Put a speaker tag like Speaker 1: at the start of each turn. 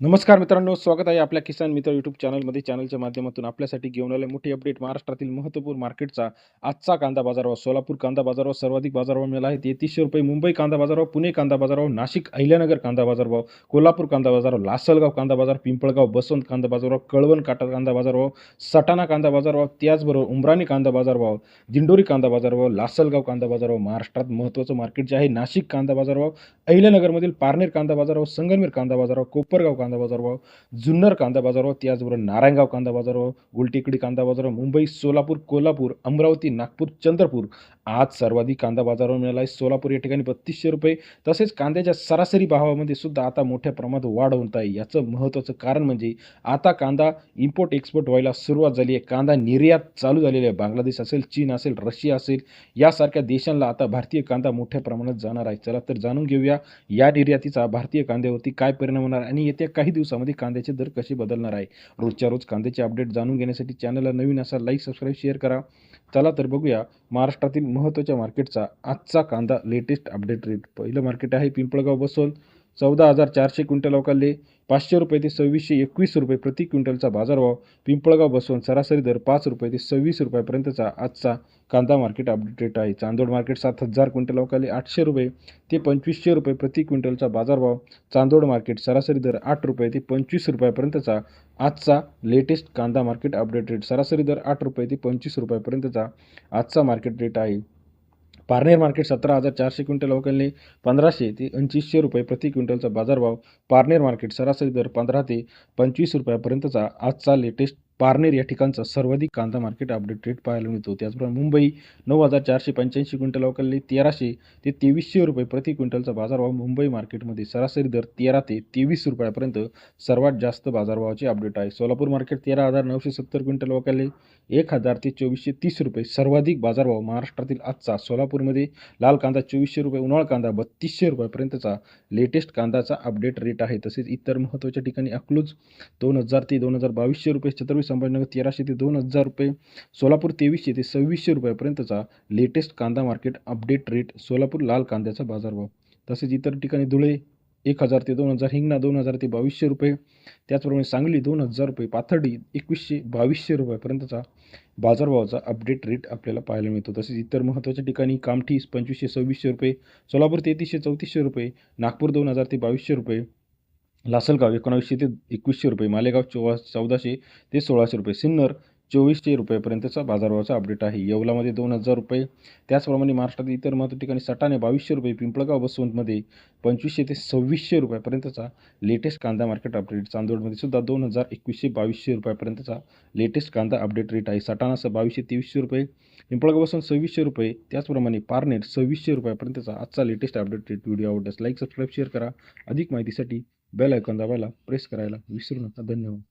Speaker 1: नमस्कार मित्रांनो स्वागत आहे आपल्या किसान मित्र यूट्यूब चॅनलमध्ये चॅनलच्या माध्यमातून आपल्यासाठी घेऊन आले मोठी अपडेट महाराष्ट्रातील महत्त्वपूर्ण मार्केटचा आजचा कांदा बाजारभाव सोलापूर कांदा बाजारभाव सर्वाधिक बाजारभाव मिळाला आहे तेहतीसशे रुपये मुंबई कांदा बाजारभाव पुणे कांदा बाजारभाव नाशिक अहिल्यानगर कांदा बाजारभाव कोल्हापूर कांदा बाजारभाव लासलगाव कांदा बाजार पिंपळगाव बसवंत कांदा बाजारभाव कळवण काटा कांदा बाजारभाव सटाणा कांदा बाजारभाव त्याचबरोबर उमराणी कांदा बाजारभाव दिंडोरी कांदा बाजारभाव लासलगाव कांदा बाजारभाव महाराष्ट्रात महत्त्वाचं मार्केट जे आहे नाशिक कांदा बाजारभाव अहिल्यानगरमधील पारनेर कांदा बाजारभाव संगमनेर कांदा बाजारभाव कोपरगाव कांदा कांदा बाजारभाव जुन्नर कांदा बाजारभाव त्याचबरोबर नारायणगाव कांदा बाजारभाव गुलटेकडी कांदा बाजारभाव मुंबई सोलापूर कोल्हापूर अमरावती नागपूर चंद्रपूर. आज सर्वाधिक कांदा बाजारभाव मिळाला आहे. सोलापूर या ठिकाणी बत्तीसशे रुपये तसेच कांद्याच्या सरासरी भावामध्ये सुद्धा आता मोठ्या प्रमाणात वाढ होत आहे. याचं महत्त्वाचं कारण म्हणजे आता कांदा इम्पोर्ट एक्सपोर्ट व्हायला सुरुवात झाली आहे. कांदा निर्यात चालू झालेली आहे. बांगलादेश असेल चीन असेल रशिया असेल यासारख्या देशांना आता भारतीय कांदा मोठ्या प्रमाणात जाणार आहे. चला तर जाणून घेऊया या निर्यातीचा भारतीय कांद्यावरती काय परिणाम होणार आणि येत्या काही दिवसामध्ये कांद्याचे दर कसे बदलणार आहे? रोजच्या रोज कांद्याचे अपडेट जाणून घेण्यासाठी चॅनलला नवीन असा लाईक सबस्क्राईब शेअर करा. चला तर बघूया महाराष्ट्रातील महत्त्वाच्या मार्केटचा आजचा कांदा लेटेस्ट अपडेट रेट पहिलं मार्केट आहे पिंपळगाव बसवल चौदा हजार चारशे क्विंटल अवकाले पाचशे रुपये ते सव्वीसशे एकवीस रुपये प्रति क्विंटलचा बाजारभाव पिंपळगाव बसवून सरासरी दर पाच रुपये ते सव्वीस रुपयापर्यंतचा आजचा कांदा मार्केट अपडेट आहे. चांदोड मार्केट सात हजार क्विंटल अवकाले आठशे रुपये ते पंचवीसशे रुपये प्रति क्विंटलचा बाजारभाव चांदोड मार्केट सरासरी दर आठ रुपये ते पंचवीस रुपयापर्यंतचा आजचा लेटेस्ट कांदा मार्केट अपडेट रेट सरासरी दर आठ रुपये ते पंचवीस रुपयापर्यंतचा आजचा मार्केट रेट आहे. पारनेर मार्केट सतरा हजार चारशे क्विंटल अवकालने पंधराशे ते ऐंशीशे रुपये प्रति क्विंटलचा बाजारभाव पारनेर मार्केट सरासरी दर पंधरा ते पंचवीस रुपयापर्यंतचा आजचा लेटेस्ट पारनेर या ठिकाणचा सर्वाधिक कांदा मार्केट अपडेट रेट पाहायला मिळतो. त्याचप्रमाणे मुंबई नऊ हजार चारशे पंच्याऐंशी क्विंटल अवकालने तेराशे ते तेवीसशे रुपये प्रति क्विंटलचा बाजारभाव. मुंबई मार्केटमध्ये सरासरी दर तेरा ते तेवीस रुपयापर्यंत सर्वात जास्त बाजारभावाचे अपडेट आहे. सोलापूर मार्केट तेरा हजार नऊशे सत्तर क्विंटल अवकालने एक हजार ते चोवीसशे तीस रुपये सर्वाधिक बाजारभाव महाराष्ट्रातील आजचा. सोलापूरमध्ये लाल कांदा चोवीसशे रुपये उन्हाळ कांदा बत्तीसशे रुपयापर्यंतचा लेटेस्ट कांदाचा अपडेट रेट आहे. तसेच इतर महत्त्वाच्या ठिकाणी अकलूज दोन हजार ते दोन हजार बावीसशे रुपये छत्रपती संभाजीनगर तेराशे ते दोन हजार रुपये सोलापूर तेवीसशे ते सव्वीसशे रुपयापर्यंतचा लेटेस्ट कांदा मार्केट अपडेट रेट सोलापूर लाल कांद्याचा बाजारभाव. तसेच इतर ठिकाणी धुळे एक हजार ते दोन हजार हिंगणा दोन हजार ते बावीसशे रुपये त्याचप्रमाणे सांगली दोन हजार रुपये पाथर्डी एकवीसशे बावीसशे रुपयापर्यंतचा बाजारभावाचा अपडेट रेट आपल्याला पाहायला मिळतो. तसेच इतर महत्त्वाच्या ठिकाणी कामठी पंचवीसशे सव्वीसशे रुपये सोलापूर तेहतीसशे चौतीसशे रुपये नागपूर दोन हजार ते बावीसशे रुपये लासलगाव एकोणावीसशे ते एकवीसशे रुपये मालेगाव चोवा चौदाशे ते सोळाशे रुपये सिन्नर चोवीसशे रुपयापर्यंतचा बाजारभावाचा अपडेट आहे. येवलामध्ये दोन हजार रुपये त्याचप्रमाणे महाराष्ट्रातील इतर महत्त्व ठिकाणी सटाणे बावीसशे रुपये पिंपळगाव बसवंतमध्ये पंचवीसशे ते सव्वीसशे रुपयापर्यंतचा लेटेस्ट कांदा मार्केट अपडेट चांदोडमध्ये सुद्धा दोन हजार एकवीसशे बावीसशे रुपयापर्यंतचा लेटेस्ट कांदा अपडेट रेट आहे. सटाणासह बावीसशे तेवीसशे रुपये पिंपळगाव बसून सव्वीसशे रुपये त्याचप्रमाणे पारनेर सव्वीसशे रुपयापर्यंतचा आजचा लेटेस्ट अपडेट रेट व्हिडिओ आवडल्यास लाईक सबस्क्राईब शेअर करा. अधिक माहितीसाठी बेल आयकॉन दाबायला प्रेस करायला विसरू नका. धन्यवाद.